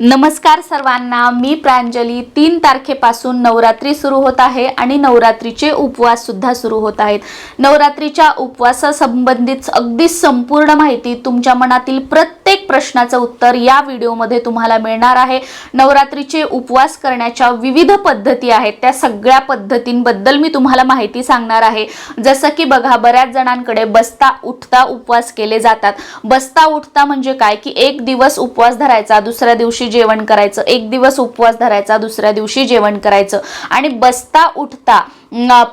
नमस्कार सर्वांना मी प्रांजली. तीन तारखेपासून नवरात्री सुरू होत आहे आणि नवरात्रीचे उपवास सुद्धा सुरू होत आहेत. नवरात्रीच्या उपवासासंबंधित अगदी संपूर्ण माहिती तुमच्या मनातील प्रत्येक प्रश्नाचं उत्तर या व्हिडिओमध्ये तुम्हाला मिळणार आहे. नवरात्रीचे उपवास करण्याच्या विविध पद्धती आहेत. त्या सगळ्या पद्धतींबद्दल मी तुम्हाला माहिती सांगणार आहे. जसं की बघा बऱ्याच जणांकडे बसता उठता उपवास केले जातात. बसता उठता म्हणजे काय? की एक दिवस उपवास धरायचा दुसऱ्या दिवशी जेवण करायचं एक दिवस उपवास धरायचा दुसऱ्या दिवशी जेवण करायचं. आणि बसता उठता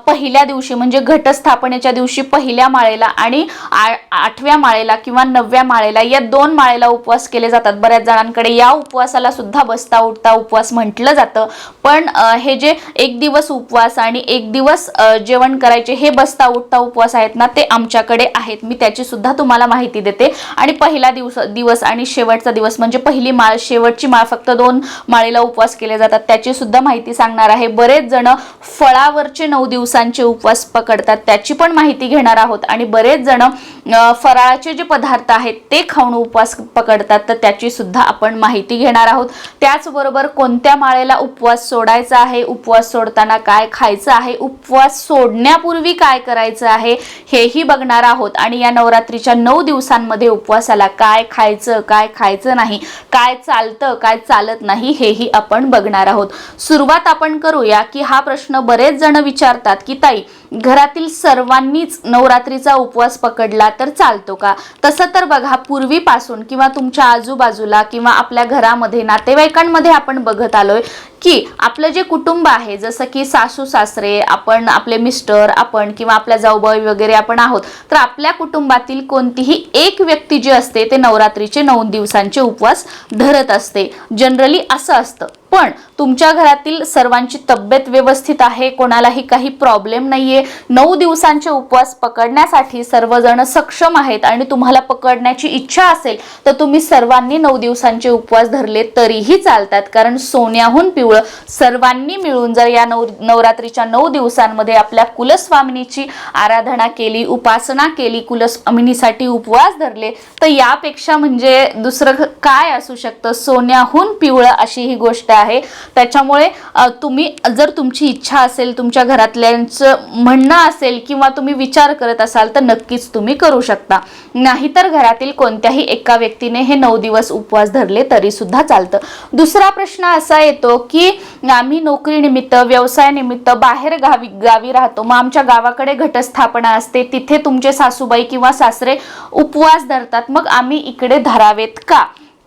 पहिल्या दिवशी म्हणजे घटस्थापनेच्या दिवशी पहिल्या माळेला आणि आ- आठव्या माळेला किंवा नवव्या माळेला या दोन माळेला उपवास केले जातात. बऱ्याच जणांकडे या उपवासाला सुद्धा बसता उठता उपवास म्हटलं जातं. पण हे जे एक दिवस उपवास आणि एक दिवस जेवण करायचे हे बसता उठता उपवास आहेत ना ते आमच्याकडे आहेत. मी त्याची सुद्धा तुम्हाला माहिती देते. आणि पहिला दिवस दिवस आणि शेवटचा दिवस म्हणजे पहिली माळ शेवटची माळ फक्त दोन माळेला उपवास केले जातात त्याची सुद्धा माहिती सांगणार आहे. बरेच जण फळावरचे नऊ दिवसांचे उपवास पकडतात त्याची पण माहिती घेणार आहोत. आणि बरेच जण फराळाचे जे पदार्थ आहेत ते खाऊन उपवास पकडतात. तर त्याची सुद्धा आपण माहिती घेणार आहोत. त्याचबरोबर कोणत्या माळेला उपवास सोडायचा आहे उपवास सोडताना काय खायचं आहे उपवास सोडण्यापूर्वी काय करायचं आहे हेही बघणार आहोत. आणि या नवरात्रीच्या नऊ दिवसांमध्ये उपवासाला काय खायचं काय खायचं नाही काय चालतं काय चालत नाही हेही आपण बघणार आहोत. सुरुवात आपण करूया की हा प्रश्न बरेच जण विचारतात की ताई घरातील सर्वांनीच नवरात्रीचा उपवास पकडला तर चालतो का? तसं तर बघा पूर्वीपासून किंवा तुमच्या आजूबाजूला किंवा आपल्या घरामध्ये नातेवाईकांमध्ये आपण बघत आलोय की आपलं जे कुटुंब आहे जसं की सासू सासरे आपण आपले मिस्टर आपण किंवा आपल्या जाऊबाई वगैरे आपण आहोत तर आपल्या कुटुंबातील कोणतीही एक व्यक्ती जी असते ते नवरात्रीचे नऊ दिवसांचे उपवास धरत असते. जनरली असं असतं. पण तुमच्या घरातील सर्वांची तब्येत व्यवस्थित आहे कोणालाही काही प्रॉब्लेम नाही आहे नऊ दिवसांचे उपवास पकडण्यासाठी सर्वजण सक्षम आहेत आणि तुम्हाला पकडण्याची इच्छा असेल तर तुम्ही सर्वांनी नऊ दिवसांचे उपवास धरले तरीही चालतात. कारण सोन्याहून पिवळं सर्वांनी मिळून जर या नऊ नवरात्रीच्या नऊ दिवसांमध्ये आपल्या कुलस्वामिनीची आराधना केली उपासना केली कुलस्वामिनीसाठी उपवास धरले तर यापेक्षा म्हणजे दुसरं काय असू शकतं? सोन्याहून पिवळं अशी ही गोष्ट आहे. त्याच्यामुळे तुम्ही जर तुमची इच्छा असेल तुमच्या घरातल्यांचं म्हणणं असेल किंवा तुम्ही विचार करत असाल तर नक्कीच तुम्ही करू शकता. नाहीतर घरातील कोणत्याही एका व्यक्तीने हे नऊ दिवस उपवास धरले तरी सुद्धा चालतं. दुसरा प्रश्न असा येतो की आम्ही नोकरीनिमित्त व्यवसायानिमित्त बाहेर गावी गावी राहतो. मग आमच्या गावाकडे घटस्थापना असते. तिथे तुमचे सासूबाई किंवा सासरे उपवास धरतात. मग आम्ही इकडे धरावेत का?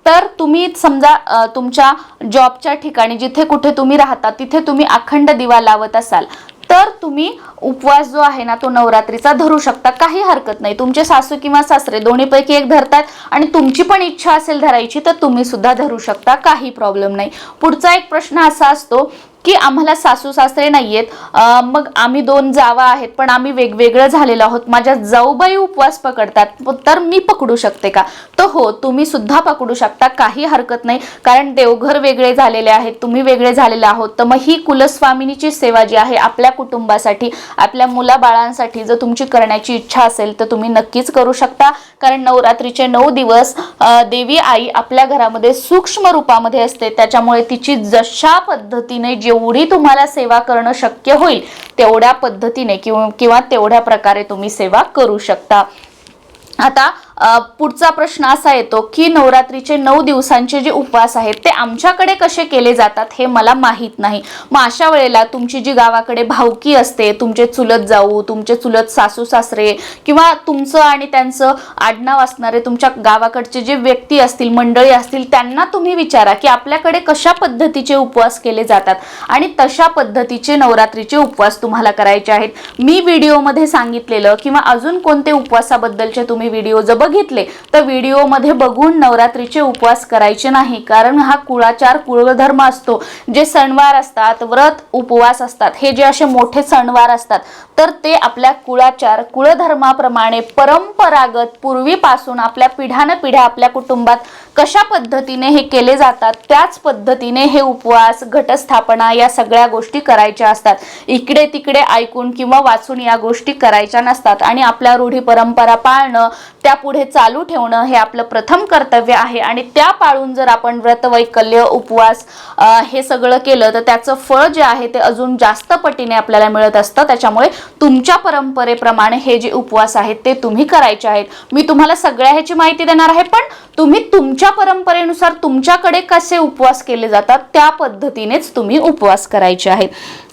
तर तुम्ही समजा तुमच्या जॉबच्या ठिकाणी जिथे कुठे तुम्ही राहता तिथे तुम्ही अखंड दिवा लावत असाल. तर तुम्ही उपवास जो आहे ना तो नवरात्रीचा धरू शकता. काही हरकत नाही. तुमचे सासू किंवा सासरे दोन्हीपैकी एक धरतात आणि तुमची पण इच्छा असेल धरायची तर तुम्ही सुद्धा धरू शकता. काही प्रॉब्लेम नाही. पुढचा एक प्रश्न असा असतो की आम्हाला सासू सासरे नाहीयेत. आहेत मग आम्ही दोन जावा आहेत पण आम्ही वेगवेगळं झालेलो आहोत. माझ्या जाऊबाई उपवास पकडतात तर मी पकडू शकते का? तर हो तुम्ही सुद्धा पकडू शकता काही हरकत नाही. कारण देवघर वेगळे झालेले आहेत तुम्ही वेगळे झालेले आहोत. तर मग ही कुलस्वामिनीची सेवा जी आहे आपल्या कुटुंबासाठी आपल्या मुलाबाळांसाठी जर तुमची करण्याची इच्छा असेल तर तुम्ही नक्कीच करू शकता. कारण नवरात्रीचे नऊ दिवस देवी आई आपल्या घरामध्ये सूक्ष्म रूपामध्ये असते. त्याच्यामुळे तिची जशा पद्धतीने जेवढी तुम्हाला सेवा करणं शक्य होईल तेवढ्या पद्धतीने किंवा किंवा तेवढ्या प्रकारे तुम्ही सेवा करू शकता. आता पुढचा प्रश्न असा येतो की नवरात्रीचे नऊ दिवसांचे जे उपवास आहेत ते आमच्याकडे कसे केले जातात हे मला माहीत नाही. मग अशा वेळेला तुमची जी गावाकडे भावकी असते तुमचे चुलत जाऊ तुमचे चुलत सासू सासरे किंवा तुमचं आणि त्यांचं आडनाव असणारे तुमच्या गावाकडचे जे व्यक्ती असतील मंडळी असतील त्यांना तुम्ही विचारा की आपल्याकडे कशा पद्धतीचे उपवास केले जातात आणि तशा पद्धतीचे नवरात्रीचे उपवास तुम्हाला करायचे आहेत. मी व्हिडिओमध्ये सांगितलेलं किंवा अजून कोणते उपवासाबद्दलचे तुम्ही व्हिडिओ जबर बघितले तर व्हिडिओमध्ये बघून नवरात्रीचे उपवास करायचे नाही. कारण हा कुळाचार कुळधर्म असतो. जे सणवार असतात व्रत उपवास असतात हे जे असे मोठे सणवार असतात तर ते आपल्या कुळाचार कुळधर्माप्रमाणे परंपरागत पूर्वीपासून आपल्या पिढ्यानपिढ्या आपल्या कुटुंबात कशा पद्धतीने हे केले जातात त्याच पद्धतीने हे उपवास घटस्थापना या सगळ्या गोष्टी करायच्या असतात. इकडे तिकडे ऐकून किंवा वाचून या गोष्टी करायच्या नसतात. आणि आपल्या रूढी परंपरा पाळणं त्या पुढे चालू ठेवणं हे आपलं प्रथम कर्तव्य आहे. आणि त्या पाळून जर आपण व्रतवैकल्य उपवास हे सगळं केलं तर त्याचं फळ जे आहे ते अजून जास्त पटीने आपल्याला मिळत असतं. त्याच्यामुळे तुमच्या परंपरेप्रमाणे हे जे उपवास आहेत ते तुम्ही करायचे आहेत. मी तुम्हाला सगळ्या ह्याची माहिती देणार आहे पण तुम्ही तुमच्या परंपरेनुसार तुमच्याकडे कसे उपवास केले जातात त्या पद्धतीनेच तुम्ही उपवास करायचे आहेत.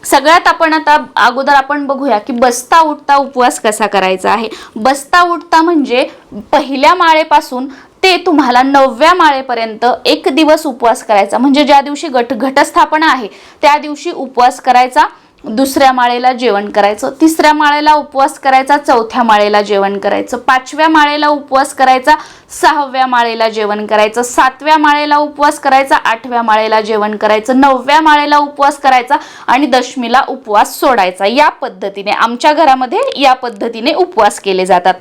सगळ्यात आपण आता अगोदर आपण बघूया की बसता उठता उपवास कसा करायचा आहे. बसता उठता म्हणजे पहिल्या माळेपासून ते तुम्हाला नवव्या माळेपर्यंत एक दिवस उपवास करायचा. म्हणजे ज्या दिवशी घट घटस्थापना आहे त्या दिवशी उपवास करायचा. दुसऱ्या माळेला जेवण करायचं तिसऱ्या माळेला उपवास करायचा चौथ्या माळेला जेवण करायचं पाचव्या माळेला उपवास करायचा सहाव्या माळेला जेवण करायचं सातव्या माळेला उपवास करायचा आठव्या माळेला जेवण करायचं नवव्या माळेला उपवास करायचा आणि दशमीला उपवास सोडायचा. या पद्धतीने आमच्या घरामध्ये या पद्धतीने उपवास केले जातात.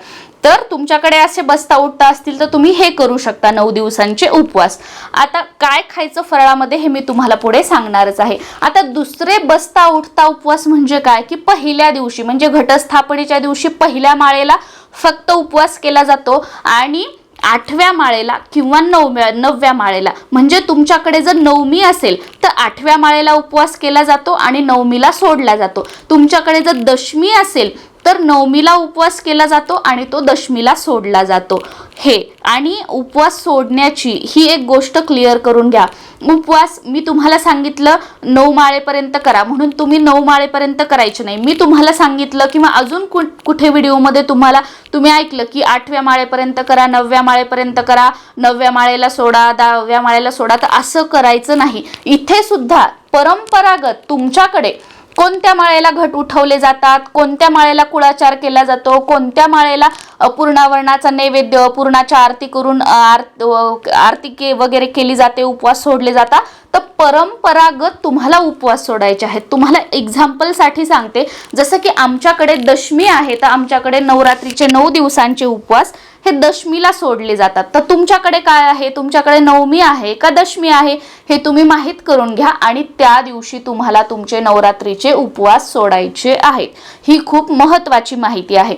तर तुमच्याकडे असे बसता उठता असतील तर तुम्ही हे करू शकता नऊ दिवसांचे उपवास. आता काय खायचं फराळामध्ये हे मी तुम्हाला पुढे सांगणारच आहे. आता दुसरे बसता उठता उपवास म्हणजे काय? की पहिल्या दिवशी म्हणजे घटस्थापनेच्या दिवशी पहिल्या माळेला फक्त उपवास केला जातो आणि आठव्या माळेला किंवा नवव्या नवव्या माळेला. म्हणजे तुमच्याकडे जर नवमी असेल तर आठव्या माळेला उपवास केला जातो आणि नवमीला सोडला जातो. तुमच्याकडे जर दशमी असेल तर नवमीला उपवास केला जातो आणि तो दशमीला सोडला जातो. हे आणि उपवास सोडण्याची ही एक गोष्ट क्लिअर करून घ्या. उपवास मी तुम्हाला सांगितलं नऊ माळेपर्यंत करा. म्हणून तुम्ही नऊ माळेपर्यंत करायचे नाही. मी तुम्हाला सांगितलं किंवा अजून कु कुठे व्हिडिओमध्ये तुम्हाला तुम्ही ऐकलं की आठव्या माळेपर्यंत करा नवव्या माळेपर्यंत करा नवव्या माळेला सोडा दहाव्या माळेला सोडा तर असं करायचं नाही. इथे सुद्धा परंपरागत तुमच्याकडे कोणत्या माळेला घट उठवले जातात कोणत्या माळेला कुळाचार केला जातो कोणत्या माळेला पूर्णावरणाचा नैवेद्य पूर्णाच्या आरती करून आरती के वगैरे केली जाते उपवास सोडले जातात तर परंपरागत तुम्हाला उपवास सोडायचे आहेत. तुम्हाला एक्झाम्पलसाठी सांगते. जसं की आमच्याकडे दशमी आहे तर आमच्याकडे नवरात्रीचे नऊ दिवसांचे उपवास हे दशमीला सोडले जातात. तर तुमच्याकडे काय आहे? तुमच्याकडे नवमी आहे का दशमी आहे? हे तुम्ही माहीत करून घ्या आणि त्या दिवशी तुम्हाला तुमचे नवरात्रीचे उपवास सोडायचे आहेत. ही खूप महत्त्वाची माहिती आहे.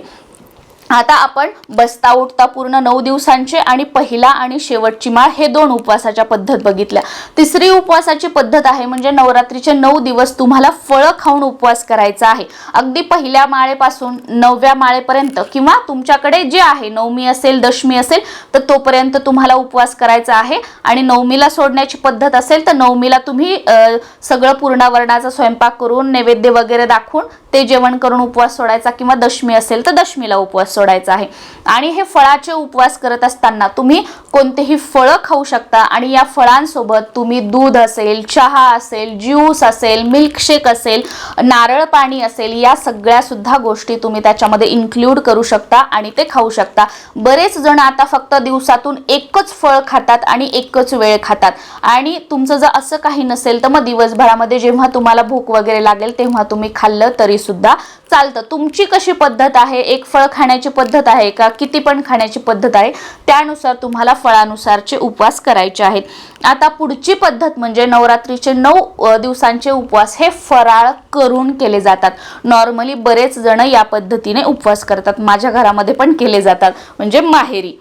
आता आपण बसता उठता पूर्ण नऊ दिवसांचे आणि पहिला आणि शेवटची माळ हे दोन उपवासाच्या पद्धत बघितल्या. तिसरी उपवासाची पद्धत आहे म्हणजे नवरात्रीचे नऊ दिवस तुम्हाला फळं खाऊन उपवास करायचा आहे. अगदी पहिल्या माळेपासून नवव्या माळेपर्यंत किंवा तुमच्याकडे जे आहे नवमी असेल दशमी असेल तर तोपर्यंत तुम्हाला उपवास करायचा आहे. आणि नवमीला सोडण्याची पद्धत असेल तर नवमीला तुम्ही सगळं पूर्णावरणाचा स्वयंपाक करून नैवेद्य वगैरे दाखवून ते जेवण करून उपवास सोडायचा किंवा दशमी असेल तर दशमीला उपवास सोडायचा आहे. आणि हे फळाचे उपवास करत असताना तुम्ही कोणतेही फळं खाऊ शकता आणि या फळांसोबत तुम्ही दूध असेल चहा असेल ज्यूस असेल मिल्कशेक असेल नारळ पाणी असेल या सगळ्या सुद्धा गोष्टी तुम्ही त्याच्यामध्ये इन्क्लूड करू शकता आणि ते खाऊ शकता. बरेच जण आता फक्त दिवसातून एकच फळ खातात आणि एकच वेळ खातात. आणि तुमचं जर असं काही नसेल तर मग दिवसभरामध्ये जेव्हा तुम्हाला भूक वगैरे लागेल तेव्हा तुम्ही खाल्लं तरी सुद्धा चालतं. तुमची कशी पद्धत आहे? एक फळ खाण्याची पद्धत आहे का? किती पण खाण्याची पद्धत आहे. त्यानुसार तुम्हाला फळानुसारचे उपवास करायचे आहेत. आता पुढची पद्धत म्हणजे नवरात्रीचे नऊ दिवसांचे उपवास हे फराळ करून केले जातात. नॉर्मली बरेच जण या पद्धतीने उपवास करतात. माझ्या घरामध्ये पण केले जातात. म्हणजे माहेरी.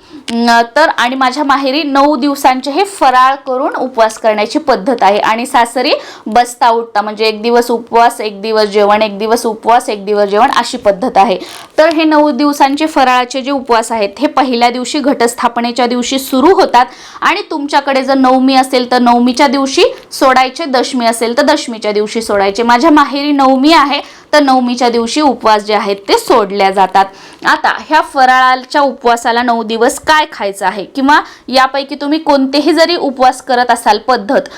तर आणि माझ्या माहेरी नऊ दिवसांचे हे फराळ करून उपवास करण्याची पद्धत आहे. आणि सासरी बसता उठता. म्हणजे एक दिवस उपवास एक दिवस जेवण एक दिवस उपवास एक दिवस जेवण अशी पद्धत आहे. तर हे नऊ दिवसांचे फराळाचे जे उपवास आहेत हे पहिल्या दिवशी घटस्थापनेच्या दिवशी सुरू होतात आणि तुमच्याकडे जर नवमी असेल तर नवमीच्या दिवशी सोडायचे दशमी असेल तर दशमीच्या दिवशी सोडायचे. माझ्या माहेरी नवमी आहे तर नवमीच्या दिवशी उपवास जे आहेत ते सोडल्या जातात. आता ह्या फराळाच्या उपवासाला नऊ दिवस काय खायचं आहे? किंवा यापैकी तुम्ही कोणतेही जरी उपवास करत असाल पद्धत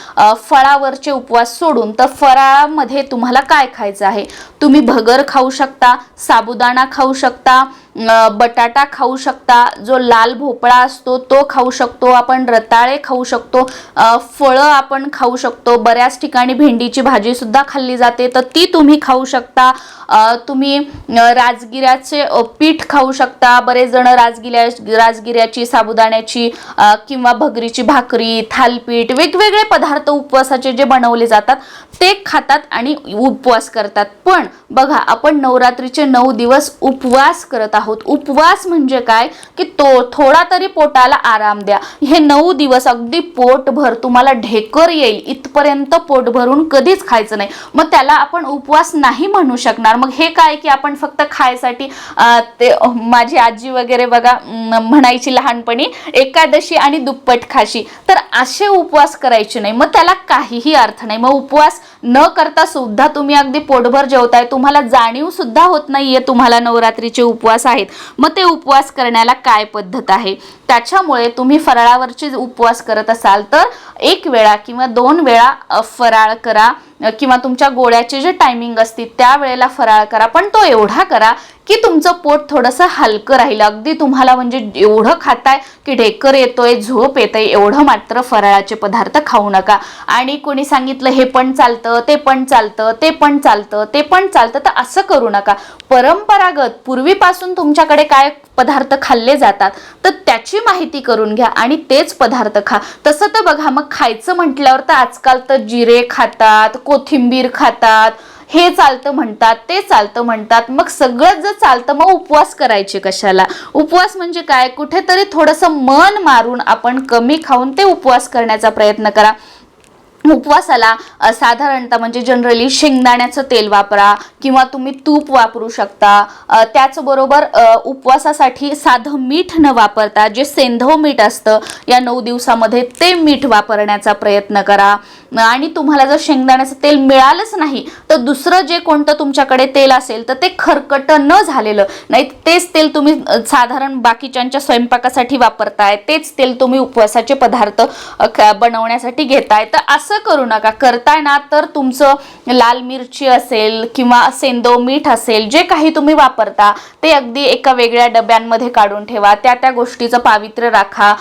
फळावरचे उपवास सोडून तर फराळामध्ये तुम्हाला काय खायचं आहे? तुम्ही भगर खाऊ शकता साबुदाणा खाऊ शकता बटाटा खाऊ शकता. जो लाल भोपळा असतो तो खाऊ शकतो. आपण रताळे खाऊ शकतो. फळं आपण खाऊ शकतो. बऱ्याच ठिकाणी भेंडीची भाजीसुद्धा खाल्ली जाते. तर ती तुम्ही खाऊ शकता. तुम्ही राजगिऱ्याचे पीठ खाऊ शकता. बरेच जण राजगिऱ्या राजगिऱ्याची साबुदाण्याची किंवा भगरीची भाकरी थालपीठ वेगवेगळे पदार्थ उपवासाचे जे बनवले जातात ते खातात आणि उपवास करतात. पण बघा आपण नवरात्रीचे नऊ दिवस उपवास करत आहोत. उपवास म्हणजे काय? की तो थोडा तरी पोटाला आराम द्या. हे नऊ दिवस अगदी पोटभर तुम्हाला ढेकर येईल. इथपर्यंत पोट भरून कधीच खायचं नाही. मग त्याला आपण उपवास नाही म्हणू शकणार. मग हे काय की आपण फक्त खायसाठी ते माझी आजी वगैरे बघा म्हणायची लहानपणी एकादशी आणि दुप्पट खाशी. तर असे उपवास करायचे नाही. मग त्याला काहीही अर्थ नाही. मग उपवास न करता सुद्धा तुम्ही अगदी पोटभर जेवताय. तुम्हाला जाणीव सुद्धा होत नाहीये तुम्हाला नवरात्रीचे उपवास आहेत. मग ते उपवास करण्याला काय पद्धत आहे? त्याच्यामुळे तुम्ही फराळावरचे उपवास करत असाल तर एक वेळा किंवा दोन वेळा फराळ करा किंवा तुमच्या गोळ्याचे जे टायमिंग असतील त्या वेळेला फराळ करा. पण तो एवढा करा की तुमचं पोट थोडंसं हलकं राहील. अगदी तुम्हाला म्हणजे एवढं खाताय की ढेकर येतोय झोप येतंय एवढं मात्र फराळाचे पदार्थ खाऊ नका. आणि कोणी सांगितलं हे पण चालतं ते पण चालतं ते पण चालतं ते पण चालतं तर असं करू नका. परंपरागत पूर्वीपासून तुमच्याकडे काय पदार्थ खाल्ले जातात तर त्याची माहिती करून घ्या आणि तेच पदार्थ खा. तसं तर बघा मग खायचं म्हटल्यावर तर आजकाल तर जिरे खातात कोथिंबीर खातात हे चालतं म्हणतात ते चालतं म्हणतात. मग सगळं जर चालतं मग उपवास करायचे कशाला? उपवास म्हणजे काय? कुठेतरी थोडंसं मन मारून आपण कमी खाऊन ते उपवास करण्याचा प्रयत्न करा. उपवासाला साधारणतः म्हणजे जनरली शेंगदाण्याचं तेल वापरा किंवा तुम्ही तूप वापरू शकता. त्याचबरोबर उपवासासाठी साधं मीठ न वापरता जे सेंधव मीठ असतं या नऊ दिवसामध्ये ते मीठ वापरण्याचा प्रयत्न करा. आणि तुम्हाला जर शेंगदाण्याचं तेल मिळालंच नाही तर दुसरं जे कोणतं तुमच्याकडे तेल असेल तर ते खरकट न झालेलं नाही तेच तेल तुम्ही साधारण बाकीच्यांच्या स्वयंपाकासाठी वापरताय तेच तेल तुम्ही उपवासाचे पदार्थ बनवण्यासाठी घेताय. तर असं करू नका. करताय ना तर तुमचं लाल मिरची असेल किंवा सेंदो मीठ असेल जे काही तुम्ही वापरता ते अगदी एका वेगळ्या डब्यांमध्ये काढून ठेवा. त्या त्या गोष्टीचं पावित्र्य राखा.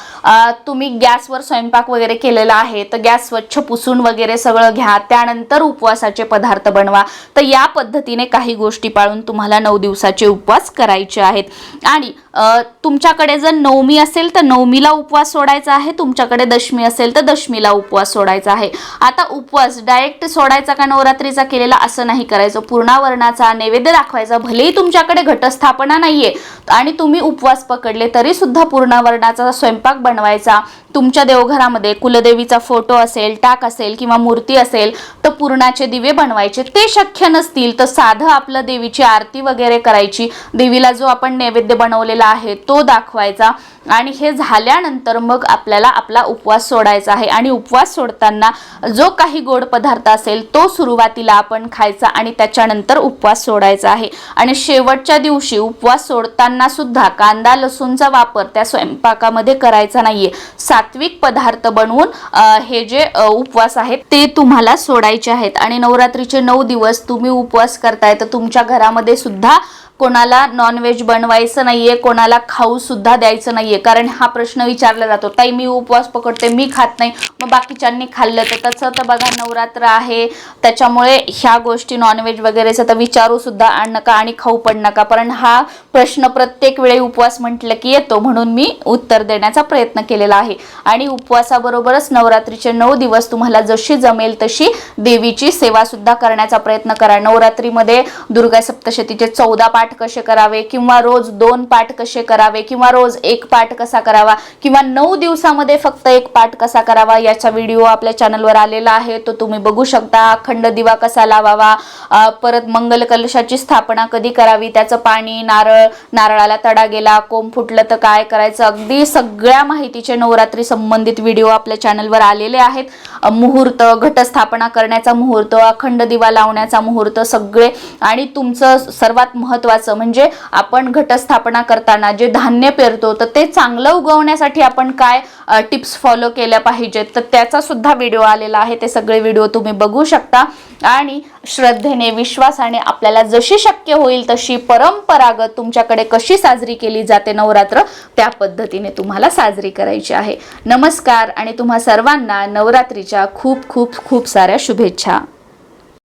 तुम्ही गॅसवर स्वयंपाक वगैरे केलेला आहे तर गॅस स्वच्छ पुसून वगैरे सगळं घ्या. त्यानंतर उपवासाचे पदार्थ बनवा. तर या पद्धतीने काही गोष्टी पाळून तुम्हाला नऊ दिवसाचे उपवास करायचे आहेत. आणि तुमच्याकडे जर नवमी असेल तर नवमीला उपवास सोडायचा आहे. तुमच्याकडे दशमी असेल तर दशमीला उपवास सोडायचा आहे. आता उपवास डायरेक्ट सोडायचा का नवरात्रीचा केलेला असं नाही करायचं. पूर्णावरणाचा नैवेद्य दाखवायचा. भलेही तुमच्याकडे घटस्थापना नाहीये आणि तुम्ही उपवास पकडले तरी सुद्धा पूर्णावरणाचा स्वयंपाक बनवायचा. तुमच्या देवघरामध्ये कुलदेवीचा फोटो असेल टाक असेल किंवा मूर्ती असेल तर पूर्णाचे दिवे बनवायचे. ते शक्य नसतील तर साधं आपलं देवीची आरती वगैरे करायची. देवीला जो आपण नैवेद्य बनवलेला आहे तो दाखवायचा. आणि हे झाल्यानंतर मग आपल्याला आपला उपवास सोडायचा आहे. आणि उपवास सोडताना जो काही गोड पदार्थ असेल तो सुरुवातीला आपण खायचा आणि त्याच्यानंतर उपवास सोडायचा आहे. आणि शेवटच्या दिवशी उपवास सोडताना सुद्धा कांदा लसूणचा वापर त्या स्वयंपाकामध्ये करायचा नाहीये. सात्विक पदार्थ बनवून हे जे उपवास आहेत ते तुम्हाला सोडायचे आहेत. आणि नवरात्रीचे नऊ दिवस तुम्ही उपवास करताय तर तुमच्या घरामध्ये सुद्धा कोणाला नॉनव्हेज बनवायचं नाहीये कोणाला खाऊ सुद्धा द्यायचं नाहीये. कारण हा प्रश्न विचारला जातो. ताई मी उपवास पकडते मी खात नाही. मग बाकीच्यांनी खाल्लं तर तसं तर बघा नवरात्र आहे. त्याच्यामुळे ह्या गोष्टी नॉनव्हेज वगैरेचं तर विचारू सुद्धा आण नका आणि खाऊ पण नका. कारण हा प्रश्न प्रत्येक वेळी उपवास म्हटलं की येतो. म्हणून मी उत्तर देण्याचा प्रयत्न केलेला आहे. आणि उपवासाबरोबरच नवरात्रीचे नऊ दिवस तुम्हाला जशी जमेल तशी देवीची सेवा सुद्धा करण्याचा प्रयत्न करा. नवरात्रीमध्ये दुर्गा सप्तशतीचे चौदा पाठ पाठ कसे करावे किंवा रोज दोन पाठ कसे करावे किंवा रोज एक पाठ कसा करावा किंवा नऊ दिवसामध्ये फक्त एक पाठ कसा करावा याचा व्हिडिओ आपल्या चॅनलवर आलेला आहे तो तुम्ही बघू शकता. अखंड दिवा कसा लावावा परत मंगल कलशाची स्थापना कधी करावी त्याचं पाणी नारळ नारळाला तडा गेला कोंब फुटलं तर काय करायचं? अगदी सगळ्या माहितीचे नवरात्री संबंधित व्हिडिओ आपल्या चॅनलवर आलेले आहेत. मुहूर्त घटस्थापना करण्याचा मुहूर्त अखंड दिवा लावण्याचा मुहूर्त सगळे. आणि तुमचं सर्वात महत्त्वाचं महत्वाचं म्हणजे आपण घटस्थापना करताना जे धान्य पेरतो तर ते चांगलं उगवण्यासाठी आपण काय टिप्स फॉलो केल्या पाहिजेत? तर त्याचा सुद्धा व्हिडिओ आलेला आहे. ते सगळे व्हिडिओ तुम्ही बघू शकता. आणि श्रद्धेने विश्वासाने आपल्याला जशी शक्य होईल तशी परंपरागत तुमच्याकडे कशी साजरी केली जाते नवरात्र त्या पद्धतीने तुम्हाला साजरी करायची आहे. नमस्कार आणि तुम्हा सर्वांना नवरात्रीच्या खूप खूप खूप साऱ्या शुभेच्छा.